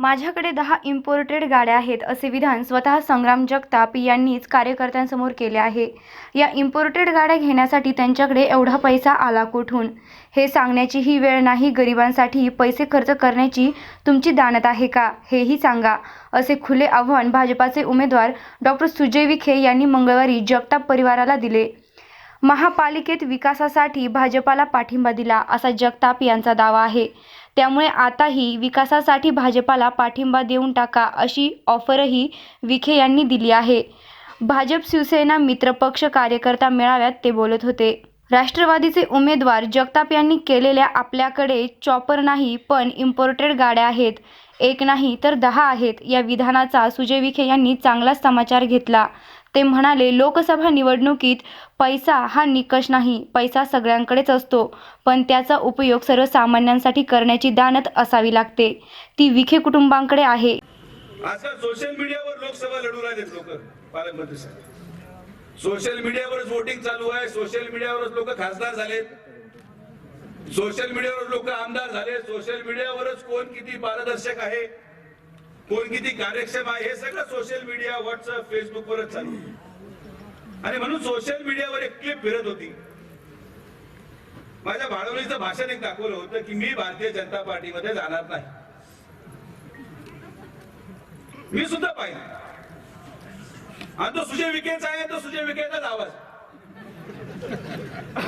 माझ्याकडे दहा इम्पोर्टेड गाड्या आहेत असे विधान स्वतः संग्राम जगताप यांनीच कार्यकर्त्यांसमोर केले आहे. या इम्पोर्टेड गाड्या घेण्यासाठी त्यांच्याकडे एवढा पैसा आला कुठून? हे सांगण्याची ही वेळ नाही गरिबांसाठी पैसे खर्च करण्याची तुमची दानत आहे का? हेही सांगा. असे खुले आव्हान भाजपाचे उमेदवार डॉक्टर सुजय विखे यांनी मंगळवारी जगताप परिवाराला दिले. महापालिकेत विकासासाठी भाजपाला पाठिंबा दिला असा जगताप यांचा दावा आहे. त्यामुळे आताही विकासासाठी भाजपाला पाठिंबा देऊन टाका अशी ऑफरही विखे यांनी दिली आहे. भाजप शिवसेना मित्रपक्ष कार्यकर्ता मेळाव्यात ते बोलत होते. राष्ट्रवादीचे उमेदवार जगताप यांनी केलेल्या आपल्याकडे चॉपर नाही पण इम्पोर्टेड गाड्या आहेत. एक नाही तर दहा आहेत या विधानाचा सुजय विखे यांनी चांगलाच समाचार घेतला. ते म्हणाले लोकसभा निवडणुकीत पैसा हा निकष नाही पैसा सगळ्यांकडेच असतो. पण त्याचा उपयोग सर्वसामान्यांसाठी करण्याची दानत असावी लागते. ती विखे कुटुंबांकडे आहे. असं सोशल मीडियावर लोकसभा लढू लागलेत लोक पालकमंत्री साहेब. सोशल मीडियावरच वोटिंग चालू आहे. सोशल मीडियावरच लोक खासदार झालेत. सोशल मीडियावर लोक आमदार झाले सोशल मीडियावरच कोण किती पारदर्शक आहे? कोण किती कार्यक्षम आहे हे सगळं सोशल मीडिया व्हॉट्सअप फेसबुकवरच चालू. आणि म्हणून सोशल मीडियावर एक क्लिप फिरत होती. माझ्या भाडवलीचं भाषण एक दाखवलं होतं की मी भारतीय जनता पार्टीमध्ये जाणार नाही. मी सुद्धा पाहिजे आणि तो सुजय विखेचा आहे तो सुजय विखेचाच आवाज.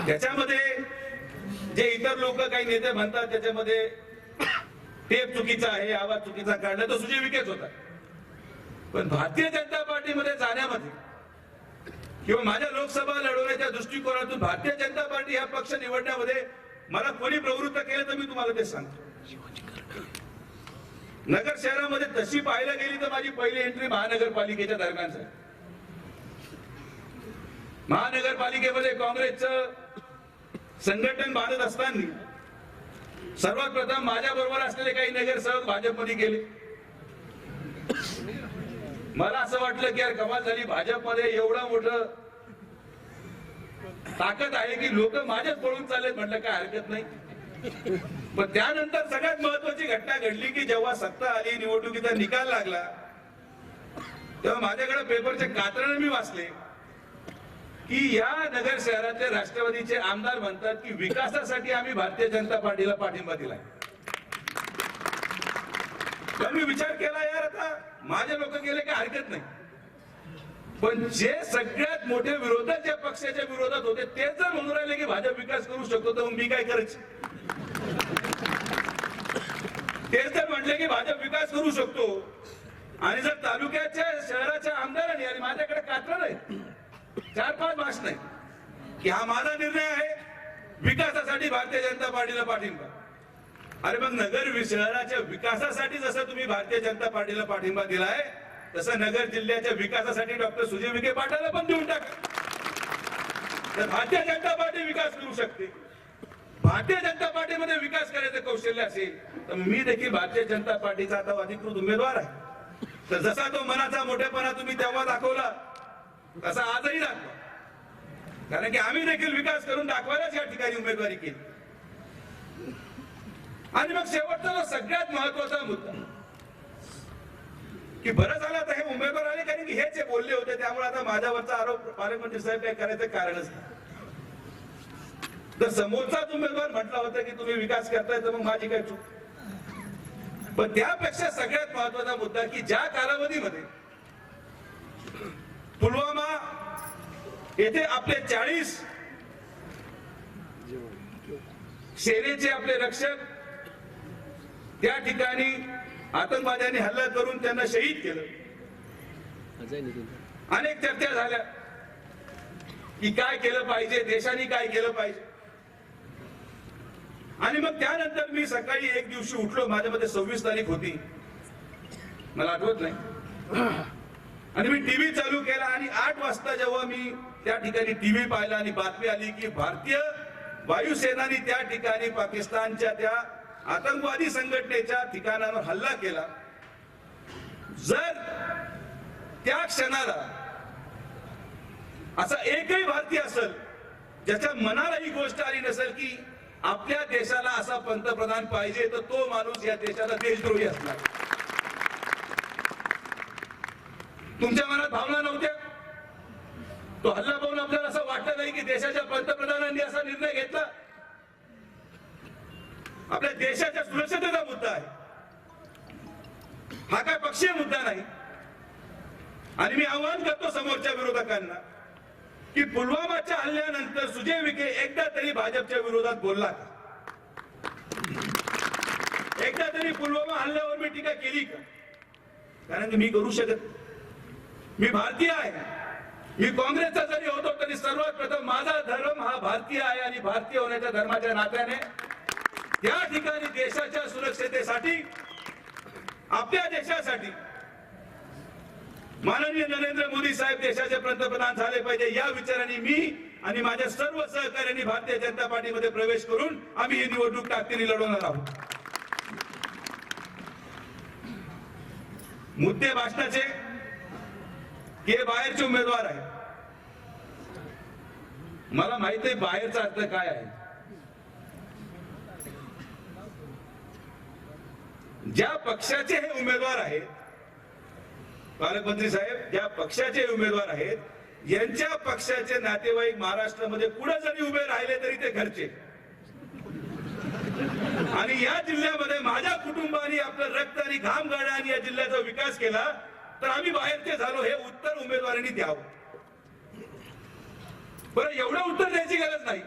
त्याच्यामध्ये जे इतर लोक काही नेते म्हणतात त्याच्यामध्ये टेप चुकीचा आहे आवाज चुकीचा काढला तर सुजय विकेच होता. पण भारतीय जनता पार्टीमध्ये जाण्यामध्ये किंवा माझ्या लोकसभा लढवण्याच्या दृष्टिकोनातून भारतीय जनता पार्टी हा पक्ष निवडण्यामध्ये मला कोणी प्रवृत्त केलं तर मी तुम्हाला ते सांगतो. नगर शहरामध्ये तशी पाहायला गेली तर माझी पहिली एंट्री महानगरपालिकेच्या दरम्यान झाली. महानगरपालिकेमध्ये काँग्रेसचं संघटन बांधत असताना सर्वात प्रथम माझ्या बरोबर असलेले काही नगरसेवक भाजपमध्ये गेले. मला असं वाटलं की यार कमाल झाली भाजपमध्ये एवढं मोठं ताकद आहे की लोक माझ्याच पळून चालले म्हटलं काय हरकत नाही. पण त्यानंतर सगळ्यात महत्वाची घटना घडली की जेव्हा सत्ता आली निवडणुकीचा निकाल लागला तेव्हा माझ्याकडे पेपरचे कात्रण मी वाचले. की या नगर शहरातले राष्ट्रवादीचे आमदार म्हणतात की विकासासाठी आम्ही भारतीय जनता पार्टीला पाठिंबा दिलाय. तर मी विचार केला यार आता. माझे लोक गेले काही हरकत नाही. पण जे सगळ्यात मोठे विरोधक ज्या पक्षाच्या विरोधात होते तेच जर म्हणून राहिले की भाजप विकास करू शकतो तर मग मी काय करायचे? तेच जर म्हटले की भाजप विकास करू शकतो आणि जर तालुक्याच्या शहराच्या आमदारांनी आणि माझ्याकडे कात्र आहे चार पाच भाषण नाही. की हा माझा निर्णय आहे विकासासाठी भारतीय जनता पार्टीला पाठिंबा. अरे मग नगर शहराच्या विकासासाठी जसं तुम्ही भारतीय जनता पार्टीला पाठिंबा दिलाय तसं नगर जिल्ह्याच्या विकासासाठी डॉक्टर सुजय विखे पाटाला पण देऊन टाका. तर भारतीय जनता पार्टी विकास करू शकते. भारतीय जनता पार्टीमध्ये विकास करायचं कौशल्य असेल तर मी देखील भारतीय जनता पार्टीचा आता अधिकृत उमेदवार आहे. तर जसा तो मनाचा मोठेपणा तुम्ही तेव्हा दाखवला तसा आजही दाखवा. कारण की आम्ही देखील विकास करून दाखवायलाच या ठिकाणी उमेदवारी केली. आणि मग शेवटचा सगळ्यात महत्त्वाचा मुद्दा की बरं झालं आता हे उमेदवार आले कारण की हे जे बोलले होते त्यामुळे आता माझ्यावरचा आरोप पालकमंत्री साहेब काय करायचं कारणच नाही. तर समोरचाच उमेदवार म्हटला होता की तुम्ही विकास करताय तर मग माझी काय चूक? पण त्यापेक्षा सगळ्यात महत्त्वाचा मुद्दा की ज्या कालावधीमध्ये पुलवामा येथे आपले चाळीस सेनेचे आपले रक्षक त्या ठिकाणी आतंकवाद्यांनी हल्ला करून त्यांना शहीद केलं. अनेक चर्चा झाल्या की काय केलं पाहिजे देशाने काय केलं पाहिजे. आणि मग त्यानंतर मी सकाळी एक दिवशी उठलो माझ्यामध्ये सव्वीस तारीख होती. मला आठवत नाही. आणि मी टीव्ही चालू केला आणि आठ वाजता जेव्हा मी त्या ठिकाणी टीव्ही पाहिला आणि बातमी आली की भारतीय वायुसेनाने त्या ठिकाणी पाकिस्तानच्या त्या आतंकवादी संघटनेच्या ठिकाणावर हल्ला केला. जर त्या क्षणाला असा एकही भारतीय असेल ज्याच्या मनाला ही गोष्ट आली नसेल की आपल्या देशाला असा पंतप्रधान पाहिजे तर तो माणूस या देशाला देशद्रोही असणार. तुमच्या मनात भावना नव्हत्या? तो हल्ला पाहून आपल्याला असं वाटलं नाही की देशाच्या पंतप्रधानांनी असा निर्णय घेतला. आपल्या देशाच्या सुरक्षतेचा मुद्दा आहे. हा काय पक्षीय मुद्दा नाही. आणि मी आवाहन करतो समोरच्या विरोधकांना की पुलवामाच्या हल्ल्यानंतर सुजय विखे एकदा तरी भाजपच्या विरोधात बोलला का? एकदा तरी पुलवामा हल्ल्यावर मी टीका केली का? कारण की मी करू शकत मी भारतीय आहे. मी काँग्रेसचा जरी होतो तरी सर्वात प्रथम माझा धर्म हा भारतीय आहे आणि भारतीय होण्याच्या धर्माच्या नात्याने त्या ठिकाणी देशाच्या सुरक्षतेसाठी आपल्या देशासाठी माननीय नरेंद्र मोदी साहेब देशाचे पंतप्रधान झाले पाहिजे या विचाराने मी आणि माझ्या सर्व सहकार्यांनी भारतीय जनता पार्टीमध्ये प्रवेश करून आम्ही ही निवडणूक ताकदीने लढवणार आहोत. मुद्दे भाषणाचे के हे बाहेरचे उमेदवार आहे मला माहीत आहे बाहेरचा अर्थ काय आहे. ज्या पक्षाचे हे उमेदवार आहेत पालकमंत्री साहेब ज्या पक्षाचे उमेदवार आहेत यांच्या पक्षाचे नातेवाईक महाराष्ट्रामध्ये कुठे जरी उभे राहिले तरी ते घरचे. आणि या जिल्ह्यामध्ये माझ्या कुटुंबाने आपलं रक्त आणि घाम गाळला आणि या जिल्ह्याचा विकास केला तर आम्ही बाहेरचे झालो हे उत्तर उमेदवारांनी द्यावं. बरं एवढं उत्तर द्यायची गरज नाही.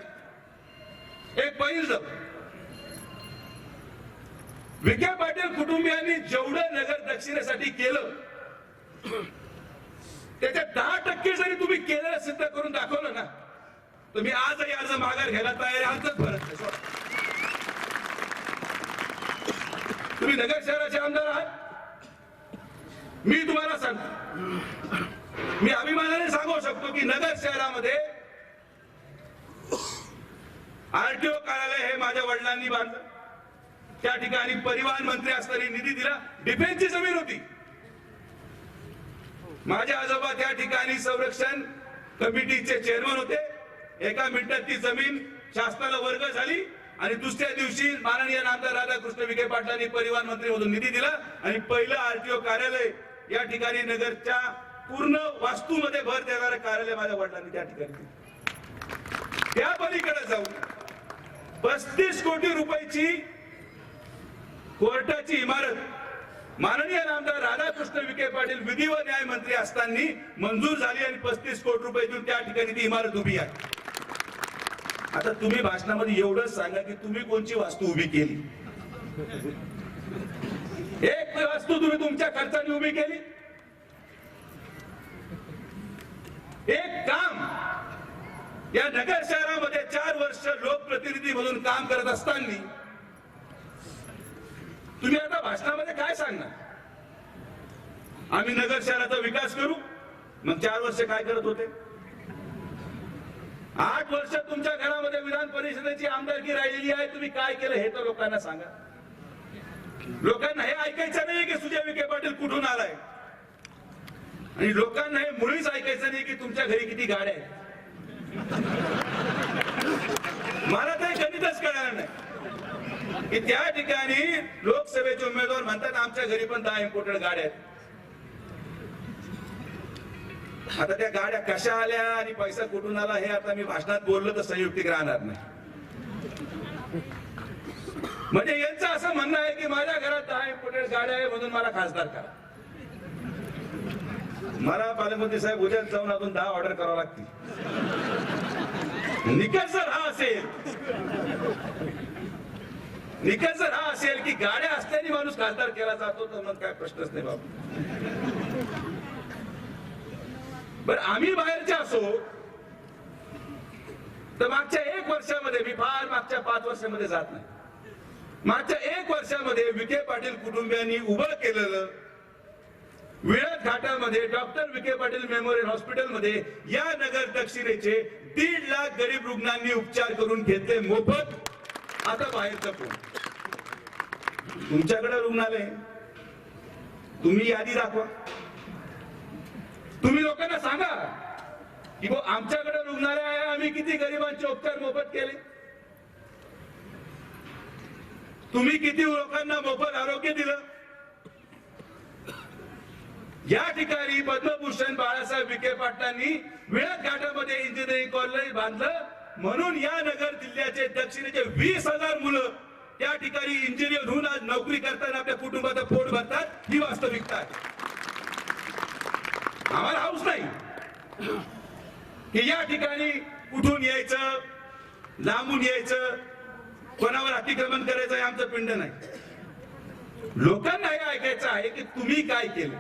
एक पहिलं विखे पाटील कुटुंबियांनी जेवढं नगर दक्षिणेसाठी केलं त्याच्या दहा टक्के जरी तुम्ही केलेलं सिद्ध करून दाखवलं ना तुम्ही आजही अर्ज माघार घ्यायला तयार आहे, आमचंच भरत तुम्ही नगर शहराचे आमदार आहात. मी तुम्हाला सांगतो. मी अभिमानाने सांगू शकतो की नगर शहरामध्ये आरटीओ कार्यालय हे माझ्या वडिलांनी बांधलं. त्या ठिकाणी परिवहन मंत्री असताना निधी दिला. डिफेन्सची जमीन होती. माझे आजोबा त्या ठिकाणी संरक्षण कमिटीचे चेअरमन होते. एका मिनिटात ती जमीन शासनाला वर्ग झाली आणि दुसऱ्या दिवशी माननीय नामदार राधाकृष्ण विखे पाटलांनी परिवहन मंत्री मधून निधी दिला. आणि पहिलं आरटीओ कार्यालय या ठिकाणी नगरच्या पूर्ण वास्तूमध्ये भर देणारं कार्यालय माझ्या वडिलांनी त्या ठिकाणी त्या पलीकडे जाऊन पस्तीस कोटी रुपयाची कोर्टाची इमारत. माननीय आमदार राधाकृष्ण विखे पाटील विधी व न्याय मंत्री असताना मंजूर झाली आणि पस्तीस कोटी रुपये देऊन त्या ठिकाणी ती इमारत उभी आहे. आता तुम्ही भाषणामध्ये एवढंच सांगा की तुम्ही कोणची वास्तू उभी केली? एक वास्तू तुम्ही तुमच्या खर्चाने उभी केली. एक काम या नगर शहरामध्ये चार वर्ष घेऊन काम करत असताना तुम्ही आता भाषणामध्ये काय सांगणार? आम्ही नगर शहराचा विकास करू मग चार वर्ष काय करत होते? आठ वर्ष तुमच्या घरामध्ये विधान परिषदेची आमदारकी राहिलेली आहे तुम्ही काय केलं हे तर लोकांना सांगा. लोकांना हे ऐकायचं नाही की सुजय विखे पाटील कुठून आलाय. आणि लोकांना हे मुळीच ऐकायचं नाही की तुमच्या घरी किती गाड्या आहेत मला तर हे गणितच कळणार नाही की त्या ठिकाणी लोकसभेचे उमेदवार म्हणतात आमच्या घरी पण दहा इम्पोर्टेड गाड्या आहेत. आता त्या गाड्या कशा आल्या आणि पैसा कुठून आला हे आता मी भाषणात बोललो तर संयुक्तिक राहणार नाही. म्हणजे यांचं असं म्हणणं आहे की माझ्या घरात दहा इम्पोर्टेड गाड्या आहे म्हणून मला खासदार करा. मला पालकमंत्री साहेब उद्या जाऊन अजून दहा ऑर्डर करावं लागतील. निकष जर हा असेल निकष जर हा असेल की गाड्या असल्याने माणूस खासदार केला जातो तर मग काय प्रश्नच नाही बाबा. बर आम्ही बाहेरचे असो तर मागच्या एक वर्षामध्ये मी फार मागच्या पाच वर्षामध्ये जात नाही. मागच्या एक वर्षामध्ये विखे पाटील कुटुंबियांनी उभं केलेलं विळद घाटामध्ये डॉक्टर विखे पाटील मेमोरियल हॉस्पिटलमध्ये या नगर दक्षिणेचे दीड लाख गरीब रुग्णांनी उपचार करून घेतले मोफत. आता बाहेरचा कोण तुमच्याकडे रुग्णालय. तुम्ही यादी दाखवा. तुम्ही लोकांना सांगा की आमच्याकडे रुग्णालय आहे आम्ही किती गरिबांचे उपचार मोफत केले. तुम्ही किती लोकांना मोफत आरोग्य दिलं. या ठिकाणी पद्मभूषण बाळासाहेब विखे पाटलांनी वेळात घाटामध्ये इंजिनिअरिंग कॉलेज बांधलं. म्हणून या नगर जिल्ह्याचे दक्षिणेचे वीस हजार मुलं त्या ठिकाणी इंजिनियर होऊन आज नोकरी करताना आपल्या कुटुंबाचं पोट भरतात ही वास्तविकता आहे. आम्हाला हाऊस नाही. की या ठिकाणी कुठून यायचं लांबून यायचं कोणावर अतिक्रमण करायचं हे आमचं पिंड नाही. लोकांना हे ऐकायचं आहे की तुम्ही काय केलं?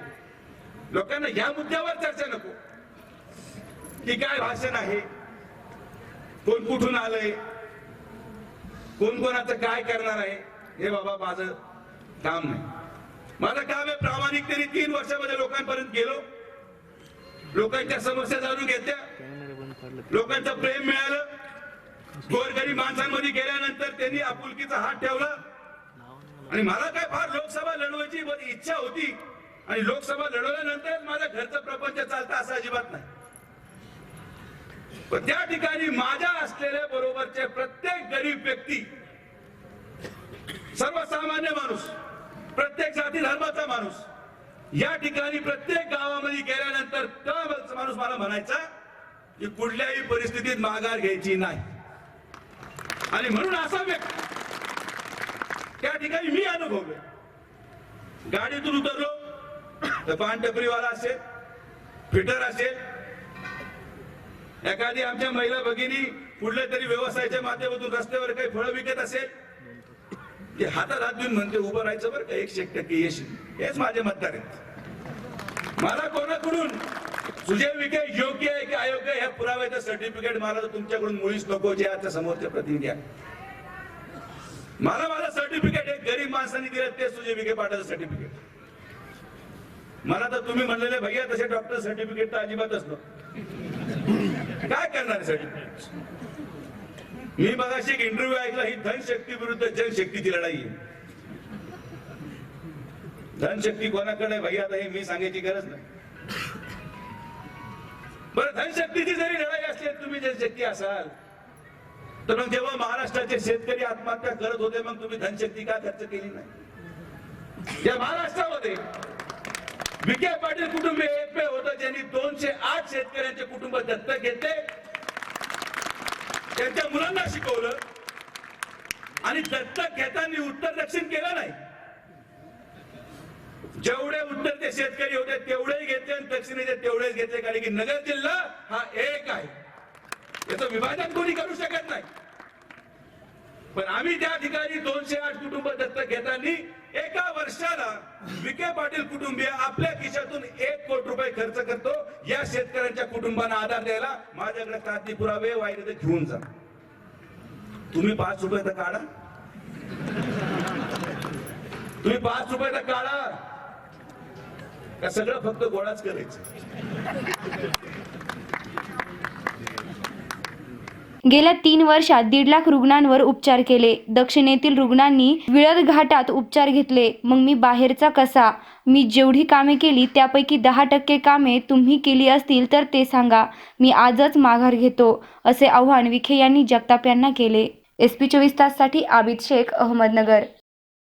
लोकांना या मुद्द्यावर चर्चा नको. की काय भाषण आहे? कोण कुठून आलंय? कोण कोणाचं काय करणार आहे? हे बाबा माझं काम नाही. माझं काम आहे प्रामाणिकतेने तीन वर्षामध्ये लोकांपर्यंत गेलो. लोकांच्या समस्या जाणून घेतल्या. लोकांचं प्रेम मिळालं. गोरगरीब माणसांमध्ये गेल्यानंतर त्यांनी आपुलकीचा हात ठेवला. आणि मला काय फार लोकसभा लढवायची इच्छा होती. आणि लोकसभा लढवल्यानंतर माझ्या घरचं प्रपंच चालतं असं अजिबात नाही. त्या ठिकाणी माझ्या असलेल्या बरोबरचे प्रत्येक गरीब व्यक्ती सर्वसामान्य माणूस प्रत्येक जाती धर्माचा माणूस या ठिकाणी प्रत्येक गावामध्ये गेल्यानंतर त्या माणूस मला म्हणायचा की कुठल्याही परिस्थितीत माघार घ्यायची नाही. आणि म्हणून असा व्यक्ती त्या ठिकाणी मी अनुभवलो गाडीतून उतरलो तर पानटपरीवाला असेल फिटर असेल एखादी आमच्या महिला भगिनी कुठल्या तरी व्यवसायाच्या माध्यमातून रस्त्यावर काही फळं विकत असेल ते हातात हात देऊन म्हणते उभं राहायचं बरं का? एकशे एक टक्के येशील. हेच माझे मतदार आहेत. मला कोणाकडून तुझे विखे योग्य आहे की अयोग्य आहे, ह्या पुराव्याचं सर्टिफिकेट मला तर तुमच्याकडून मुळीच नको जे आता समोरच्या प्रतिनिधी आहे मला माझं सर्टिफिकेट एक गरीब माणसाने दिलं ते तुझे विखे पाटाचं सर्टिफिकेट मला तर तुम्ही म्हणलेले भैया तसे डॉक्टर सर्टिफिकेट तर अजिबातच नको. काय करणार सर्टिफिकेट मी मगाशी एक इंटरव्ह्यू ऐकला ही धनशक्ती विरुद्ध जनशक्तीची लढाई आहे. धनशक्ती कोणाकडे भैया आता हे मी सांगायची गरज नाही. बरं धनशक्तीची जरी लढाई असली तुम्ही जनशक्ती असाल तर मग जेव्हा महाराष्ट्राचे शेतकरी आत्महत्या करत होते मग तुम्ही धनशक्ती का खर्च केली नाही? या महाराष्ट्रामध्ये विखे पाटील कुटुंब हे एकमेव होतं ज्यांनी दोनशे आठ शेतकऱ्यांचे कुटुंब दत्तक घेतले. त्यांच्या मुलांना शिकवलं. आणि दत्तक घेताना उत्तर दक्षिण केलं नाही. जेवढे उत्तर ते शेतकरी होते तेवढेही घेतले आणि दक्षिणेचे तेवढेच घेतले कारण की नगर जिल्हा हा एक आहे. याचं विभाजन कोणी करू शकत नाही. पण आम्ही त्या ठिकाणी दोनशे आठ कुटुंब दत्तक घेताना एका वर्षाला विखे पाटील कुटुंबीय आपल्या खिशातून एक कोटी रुपये खर्च करतो. या शेतकऱ्यांच्या कुटुंबांना आधार द्यायला माझ्याकडे कागदी पुरावे वाहिले ते घेऊन जा. तुम्ही पाच रुपये तर काढा. तुम्ही पाच रुपये तर काढा. का सगळं फक्त गोळाच करायचं? गेल्या तीन वर्षात दीड लाख रुग्णांवर उपचार केले. दक्षिणेतील रुग्णांनी विळद घाटात उपचार घेतले. मग मी बाहेरचा कसा? मी जेवढी कामे केली त्यापैकी दहा टक्के कामे तुम्ही केली असतील तर ते सांगा. मी आजच माघार घेतो असे आव्हान विखे यांनी जगताप यांना केले. एस पी चोवीस ताससाठी आबिद शेख अहमदनगर.